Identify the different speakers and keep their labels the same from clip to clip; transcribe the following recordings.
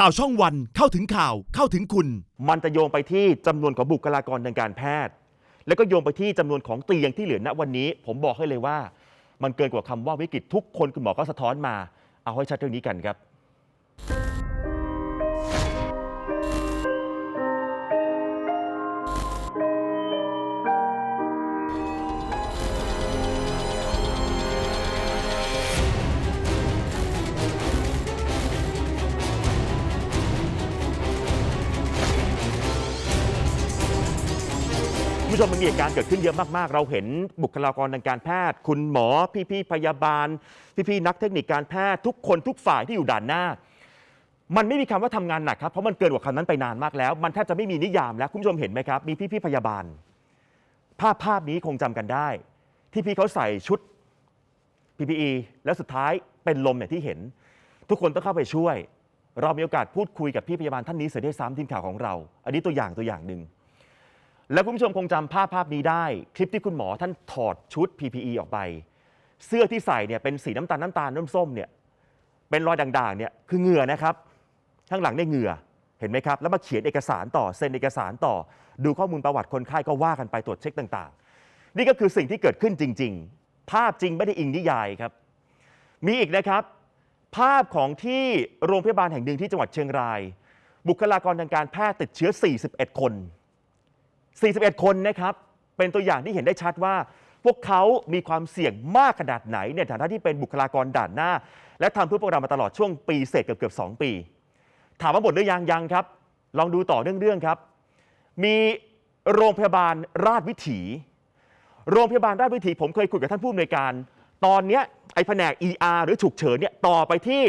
Speaker 1: ข่าวช่องวันเข้าถึงข่าวเข้าถึงคุณ
Speaker 2: มันจะโยงไปที่จำนวนของบุคลากรทางการแพทย์ แล้วก็โยงไปที่จำนวนของเตียงที่เหลือณวันนี้ ผมบอกให้เลยว่า มันเกินกว่าคำว่าวิกฤตทุกคนคุณหมอก็สะท้อนมา เอาให้ชัดเรื่องนี้กันครับ ผู้ชมมันมีเหตุการณ์เกิดขึ้นเยอะมากๆ เราเห็นบุคลากรทางการแพทย์ คุณหมอ พี่ๆพยาบาล พี่ๆนักเทคนิคการแพทย์ทุกคนทุกฝ่ายที่อยู่ด่านหน้า มันไม่มีคำว่าทำงานหนักครับเพราะมันเกินกว่าคำนั้นไปนานมากแล้ว มันแทบจะไม่มีนิยามแล้วคุณผู้ชมเห็นไหมครับ มีพี่ๆพยาบาล ภาพภาพนี้คงจำกันได้ ที่พี่เขาใส่ชุด PPE แล้วสุดท้ายเป็นลมอย่างที่เห็น ทุกคนต้องเข้าไปช่วย เรามีโอกาสพูดคุยกับพี่พยาบาลท่านนี้เสียด้วยซ้ำทีมข่าวของเรา อันนี้ตัวอย่างตัวอย่างหนึ่ง แล้วคุณผู้ชมคงจำภาพภาพนี้ได้ คลิปที่คุณหมอท่านถอดชุด PPE ออกไป เสื้อที่ใส่เนี่ยเป็นสีน้ำตาลน้ำตาลน้ำส้มเนี่ยเป็นรอยด่างๆเนี่ยคือเหงื่อนะครับ ข้างหลังเนี่ยเหงื่อเห็นไหมครับ แล้วมาเขียนเอกสารต่อเซ็นเอกสารต่อ ดูข้อมูลประวัติคนไข้ก็ว่ากันไปตรวจเช็คต่างๆ นี่ก็คือสิ่งที่เกิดขึ้นจริง ๆ ภาพจริงไม่ได้อิงนิยายครับ มีอีกนะครับ ภาพของที่โรงพยาบาลแห่งหนึ่งที่จังหวัดเชียงราย บุคลากรทางการแพทย์ติดเชื้อ 41 คน 41 คนนะครับ เป็นตัวอย่างที่เห็นได้ชัดว่า พวกเขามีความเสี่ยงมากขนาดไหนในฐานะที่เป็นบุคลากรด่านหน้า และทำเพื่อพวกเรามาตลอดช่วงปีเศษเกือบเกือบ2ปี ถามว่าหมดหรือยังยังครับ ลองดูต่อเรื่องๆครับ มีโรงพยาบาลราชวิถี โรงพยาบาลราชวิถี ผมเคยคุยกับท่านผู้อำนวยการ ตอนเนี้ยไอ้แผนก ER หรือฉุกเฉินเนี่ยต่อไปที่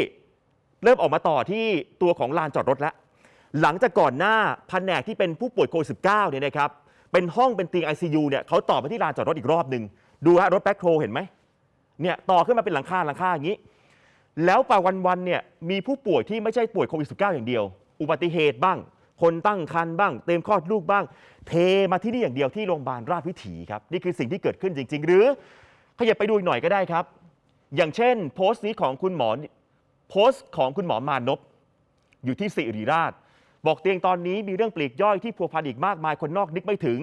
Speaker 2: เริ่มออกมาต่อที่ตัวของลานจอดรถแล้ว หลังจากก่อนหน้าแผนกที่เป็นผู้ป่วยโควิด -19 เนี่ยนะครับเป็นห้องเป็นเตียง ICU เนี่ยเขาต่อไปที่ลานจอดรถอีกรอบหนึ่งดูฮะรถแบ็คโฮเห็นไหมเนี่ยต่อขึ้นมาเป็นหลังคาหลังคาอย่างนี้ แล้วป่าวันๆเนี่ยมีผู้ป่วยที่ไม่ใช่ป่วยโควิด -19 อย่างเดียว อุบัติเหตุบ้าง คนตั้งครรภ์บ้าง เต็มคลอดลูกบ้าง เทมาที่นี่อย่างเดียวที่โรงพยาบาลราชวิถีครับนี่คือสิ่งที่เกิดขึ้นจริง ๆ หรือขยับไปดูอีกหน่อยก็ได้ครับ อย่างเช่น โพสต์นี้ของคุณหมอโพสต์ของคุณหมอมานพอยู่ที่สิริราช บอกเตียงตอนนี้มีเรื่องปลีกย่อยที่พัวพันอีกมากมายคนนอกนึกไม่ถึง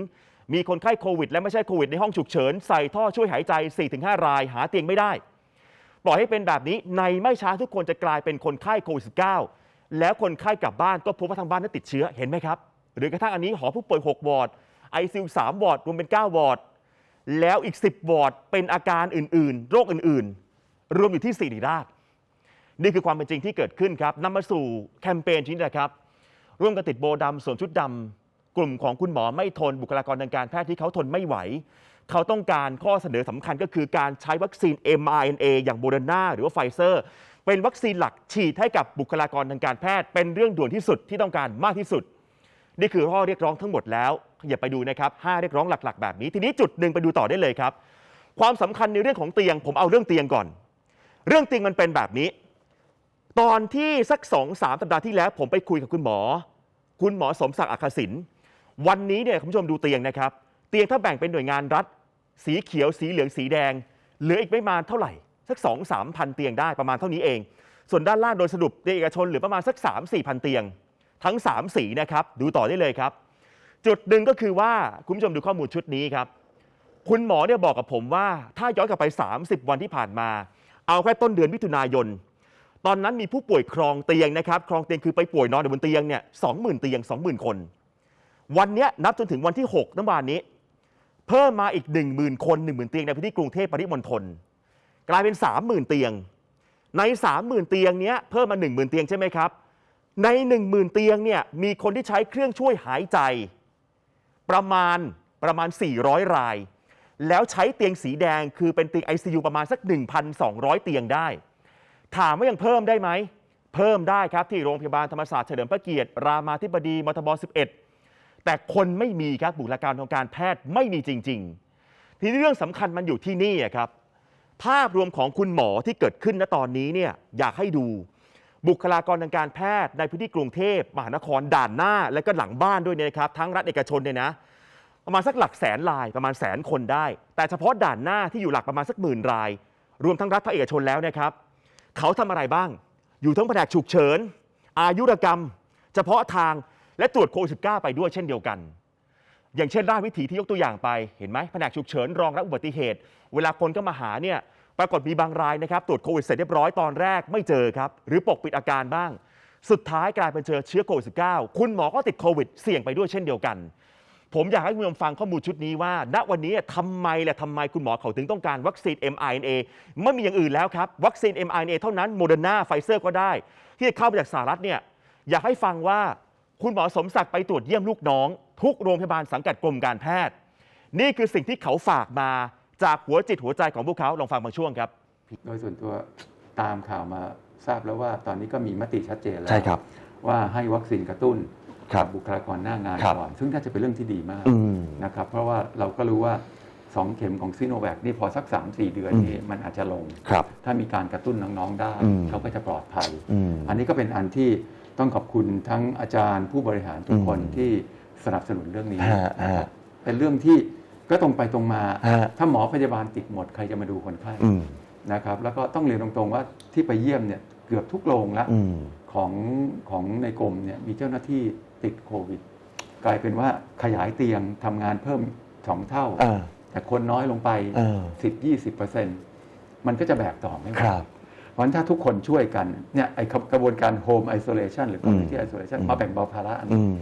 Speaker 2: มีคนไข้โควิด และไม่ใช่โควิดในห้องฉุกเฉิน ใส่ท่อช่วยหายใจ 4-5 ราย หาเตียงไม่ได้ ปล่อยให้เป็นแบบนี้ในไม่ช้าทุกคนจะกลายเป็นคนไข้โควิด -19 แล้วคนไข้กลับบ้านก็พบว่าทางบ้านนั้นติดเชื้อเห็นไหมครับ หรือกระทั่งอันนี้หอผู้ป่วย 6 วอร์ดไอซิล3วอร์ดรวมเป็น 9 วอร์ดแล้วอีก 10 วอร์ดเป็นอาการอื่น ๆ โรคอื่น ๆ รวมอยู่ที่สิริราชนี่คือความเป็นจริงที่เกิดขึ้นครับนำมาสู่แคมเปญชิ้นนี้นะครับ ร่วมกันติดโบดำสวมชุดดำกลุ่มของคุณหมอไม่ทนบุคลากรทางการแพทย์ที่เขาทนไม่ไหว เขาต้องการข้อเสนอสำคัญก็คือการใช้วัคซีน mRNA อย่างโมเดอร์นาหรือว่าไฟเซอร์ เป็นวัคซีนหลักฉีดให้กับบุคลากรทางการแพทย์ เป็นเรื่องด่วนที่สุดที่ต้องการมากที่สุด นี่คือข้อเรียกร้องทั้งหมดแล้วอย่าไปดูนะครับห้าเรียกร้องหลัก ๆ แบบนี้ ทีนี้จุดหนึ่งไปดูต่อได้เลยครับ ความสำคัญในเรื่องของเตียง ผมเอาเรื่องเตียงก่อน เรื่องเตียงมันเป็นแบบนี้ ตอนที่สักสองสามสัปดาห์ที่แล้ว ผมไปคุยกับคุณหมอ คุณหมอสมศักดิ์อัคศิลป์วันนี้เนี่ยคุณผู้ชมดูเตียงนะครับ เตียงถ้าแบ่งเป็นหน่วยงานรัฐ สีเขียวสีเหลืองสีแดง เหลืออีกไม่มาเท่าไหร่ สักสองสามพันเตียงได้ประมาณเท่านี้เอง ส่วนด้านล่างโดยสรุปเตียงเอกชนเหลือประมาณสัก3 4 0 0 0เตียง ทั้ง3สีนะครับดูต่อได้เลยครับ จุดหนึ่งก็คือว่าคุณผู้ชมดูข้อมูลชุดนี้ครับคุณหมอเนี่ยบอกกับผมว่า ถ้าย้อนกลับไป 30 วันที่ผ่านมา เอาแค่ต้นเดือนมิถุนายน ตอนนั้นมีผู้ป่วยครองเตียงนะครับครองเตียงคือไปป่วยนอนอยู่บนเตียงเนี่ยสองหมื่นเตียง20,000คน วันนี้นับจนถึงวันที่6น้ำบานนี้ เพิ่มมาอีก 10,000 คน 10,000 เตียงในพื้นที่กรุงเทพปริมณฑลกลายเป็น 30,000 เตียง ใน 30,000 เตียงเนี้ยเพิ่มมา 10,000 เตียงใช่ไหมครับ ใน 10,000 เตียงเนี่ยมีคนที่ใช้เครื่องช่วยหายใจ ประมาณประมาณ 400 ราย แล้วใช้เตียงสีแดงคือเป็นเตียง ICU ประมาณสัก 1,200 เตียงได้ ถามว่ายังเพิ่มได้ไหม เพิ่มได้ครับที่โรงพยาบาลธรรมศาสตร์เฉลิมพระเกียรติ รามาธิบดีมทบ 11 แต่คนไม่มีครับบุคลากรทางการแพทย์ไม่มีจริง ๆ ทีนี้เรื่องสำคัญมันอยู่ที่นี่ครับ ภาพรวมของคุณหมอที่เกิดขึ้นณตอนนี้เนี่ยอยากให้ดูบุคลากรทางการแพทย์ในพื้นที่กรุงเทพมหานครด่านหน้า และก็หลังบ้านด้วยเนี่ยนะครับ ทั้งรัฐเอกชนเนี่ยนะ ประมาณสักหลักแสนรายประมาณแสนคนได้ แต่เฉพาะด่านหน้าที่อยู่หลักประมาณสักหมื่นราย รวมทั้งรัฐภาคเอกชนแล้วนะครับ เขาทำอะไรบ้าง อยู่ทั้งแผนกฉุกเฉิน อายุรกรรม เฉพาะทางและตรวจโควิด -19 ไปด้วยเช่นเดียวกัน อย่างเช่นราชวิถีที่ยกตัวอย่างไปเห็นไหมแผนกฉุกเฉินรองรับอุบัติเหตุ เวลาคนก็มาหาเนี่ยปรากฏมีบางรายนะครับ ตรวจโควิดเสร็จเรียบร้อยตอนแรกไม่เจอครับ หรือปกปิดอาการบ้าง สุดท้ายกลายเป็นเจอเชื้อโควิด -19 คุณหมอก็ติดโควิดเสี่ยงไปด้วยเช่นเดียวกัน ผมอยากให้คุณผู้ชมฟังข้อมูลชุดนี้ว่า ณวันนี้ทำไมแหละทำไมคุณหมอเขาถึงต้องการวัคซีน mRNA ไม่มีอย่างอื่นแล้วครับ วัคซีน mRNA เท่านั้นโมเดอร์นาไฟเซอร์ก็ได้ ที่จะเข้ามาจากสหรัฐเนี่ยอยากให้ฟังว่าคุณหมอสมศักดิ์ไปตรวจเยี่ยมลูกน้อง ทุกโรงพยาบาลสังกัดกรมการแพทย์ นี่คือสิ่งที่เขาฝากมาจากหัวจิตหัวใจของพวกเขาลองฟังบางช่วงครับ
Speaker 3: โดยส่วนตัวตามข่าวมาทราบแล้วว่าตอนนี้ก็มีมติชัดเจนแล้ว
Speaker 2: ใช่ครับ
Speaker 3: ว่าให้วัคซีนกระตุ้น
Speaker 2: ครับ
Speaker 3: กับุคลากรหน้างาน
Speaker 2: ครับ
Speaker 3: ก่อน ซึ่งน่าจะเป็นเรื่องที่ดีมาก
Speaker 2: อืม
Speaker 3: นะครับเพราะว่าเราก็รู้ว่า2เข็มของซีโนแวคนี่พอสัก 3-4 เดือน
Speaker 2: อืม
Speaker 3: นี้มันอาจจะลง
Speaker 2: ครับ
Speaker 3: ถ้ามีการกระตุ้นน้องๆได้
Speaker 2: อืม
Speaker 3: เขาก็จะปลอดภัย
Speaker 2: อืม
Speaker 3: อันนี้ก็เป็นอันที่ต้องขอบคุณทั้งอาจารย์ผู้บริหารทุกคน
Speaker 2: อืม
Speaker 3: ที่สนับสนุนเรื่องนี้
Speaker 2: ฮะฮะ
Speaker 3: เป็นเรื่องที่ก็ตรงไปตรงมา
Speaker 2: ฮะ
Speaker 3: ถ้าหมอพยาบาลติดหมด ใครจะมาดูคนไข้
Speaker 2: อืม
Speaker 3: นะครับ แล้วก็ต้องเรียนตรงๆว่าที่ไปเยี่ยมเนี่ยเกือบทุกโรงแล้ว
Speaker 2: อืม
Speaker 3: ของของในกรมเนี่ยมีเจ้าหน้าที่ ติดโควิด กลายเป็นว่าขยายเตียงทำงานเพิ่มสองเท่า
Speaker 2: อ่า
Speaker 3: แต่คนน้อยลงไป
Speaker 2: เออ
Speaker 3: 10 20เปอร์เซ็นต์มันก็จะแบกต่อไม่ไหว
Speaker 2: ครับ
Speaker 3: เพราะฉะนั้นถ้าทุกคนช่วยกันเนี่ยไอกระบวนการ home isolation หรือ community
Speaker 2: อืม
Speaker 3: isolation
Speaker 2: อืม
Speaker 3: มาแบ่งเบาภาระอัน
Speaker 2: อื
Speaker 3: นี้
Speaker 2: ม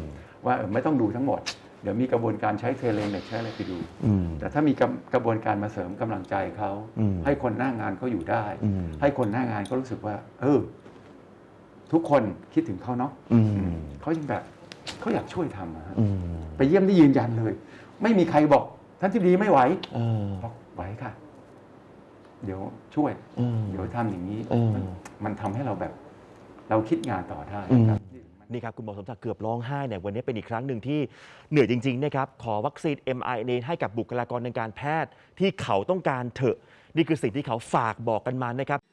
Speaker 3: ว่าเออไม่ต้องดูทั้งหมด เดี๋ยวมีกระบวนการใช้เทเลเมดใช้อะไรไปดู
Speaker 2: อืม
Speaker 3: แต่ถ้ามีกระกระบวนการมาเสริมกำลังใจเขา
Speaker 2: อืม
Speaker 3: ให้คนหน้างานเขาอยู่ได้
Speaker 2: อืม
Speaker 3: ให้คนหน้างานก็รู้สึกว่า เออ ทุกคนคิดถึงเขาเนาะ
Speaker 2: อืม
Speaker 3: เขายังแบบ เขาอยากช่วยทำอะฮะ
Speaker 2: อืม
Speaker 3: ไปเยี่ยมได้ยืนยันเลย ไม่มีใครบอก ท่านที่ดีไม่ไหว
Speaker 2: เออ
Speaker 3: บอกไหวค่ะ เดี๋ยวช่วย
Speaker 2: อืม
Speaker 3: เดี๋ยวทำอย่างนี้
Speaker 2: เออ
Speaker 3: มันมันทำให้เราแบบ เราคิดงานต่อได้
Speaker 2: อืม
Speaker 3: ครับ
Speaker 2: นี่ครับ คุณหมอสมศักดิ์เกือบร้องไห้เนี่ยวันนี้เป็นอีกครั้งหนึ่งที่เหนื่อยจริง ๆ นะครับ ขอวัคซีน mRNA ให้กับบุคลากรทางการแพทย์ที่เขาต้องการเถอะ นี่คือสิ่งที่เขาฝากบอกกันมานะครับ
Speaker 4: ส